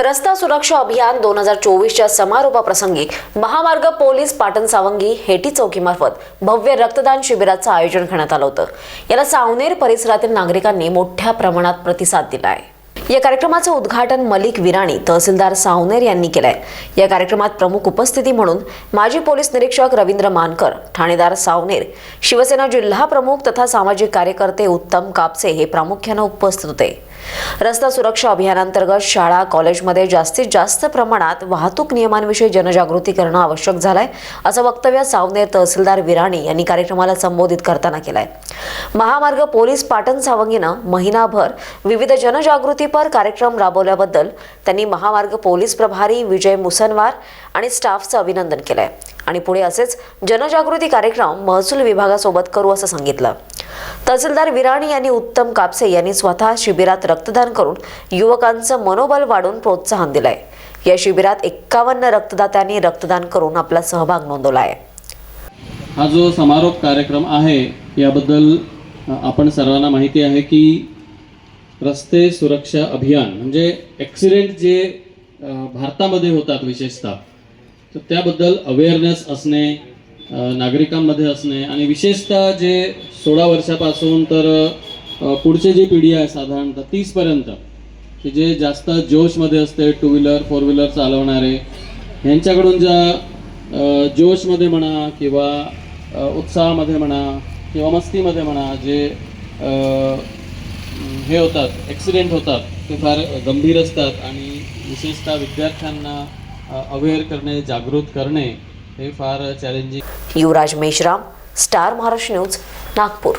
रस्ता सुरक्षा अभियान दोन हजार चोवीसच्या समारोपाप्रसंगी महामार्ग पोलीस पाटण सावंगी हेटी चौकीमार्फत भव्य रक्तदान शिबिराचं आयोजन करण्यात आलं होतं. याला सावनेर परिसरातील नागरिकांनी मोठ्या प्रमाणात प्रतिसाद दिला आहे या कार्यक्रमाचं उद्घाटन मलिक विराणी तहसीलदार सावनेर यांनी केलंय. या कार्यक्रमात प्रमुख उपस्थिती म्हणून माजी पोलीस निरीक्षक रवींद्र मानकर ठाणेदार सावनेर शिवसेना जिल्हा प्रमुख तथा सामाजिक कार्यकर्ते उत्तम कापसे हे प्रामुख्यानं उपस्थित होते. रस्ता सुरक्षा अभियानांतर्गत शाळा कॉलेजमध्ये जास्तीत जास्त प्रमाणात वाहतूक नियमांविषयी जनजागृती करणं आवश्यक झालंय असं वक्तव्य सावनेर तहसीलदार विराणी यांनी कार्यक्रमाला संबोधित करताना केलंय. महामार्ग पोलीस पाटण सावंगीनं महिनाभर विविध जनजागृती जनजागृतीपर कार्यक्रम राबवल्याबद्दल त्यांनी महामार्ग पोलीस प्रभारी विजय मुसनवार आणि स्टाफचं अभिनंदन केलंय. आणि पुढे असेच जनजागृती कार्यक्रम महसूल विभागासोबत करू असं सांगितलं. तहसीलदार विराणी यांनी उत्तम कापसे यांनी स्वतः शिबिरात रक्तदान करून युवकांचं मनोबल वाढून प्रोत्साहन दिलंय. या शिबिरात एक्कावन्न रक्तदात्यांनी रक्तदान करून आपला सहभाग नोंदवला आहे हा जो समारोप कार्यक्रम आहे याबद्दल आपण सर्वांना माहिती आहे की रस्ते सुरक्षा अभियान म्हणजे ॲक्सिडेंट जे भारतामध्ये होतात विशेषतः तर त्याबद्दल अवेअरनेस असणे नागरिकांमध्ये असणे आणि विशेषतः जे सोळा वर्षापासून तर पुढचे पुढची जी पिढी आहे साधारणतः तीसपर्यंत की जे जास्त जोशमध्ये असते टू व्हीलर फोर व्हीलर चालवणारे ह्यांच्याकडून ज्या जोशमध्ये म्हणा किंवा उत्साहामध्ये म्हणा किंवा मस्तीमध्ये म्हणा जे हे होतात ॲक्सिडेंट होतात ते फार गंभीर असतात आणि विशेषतः विद्यार्थ्यांना अवेअर करणे जागृत करणे हे फार challenging Yuvraj Meshram star Maharashtra news Nagpur.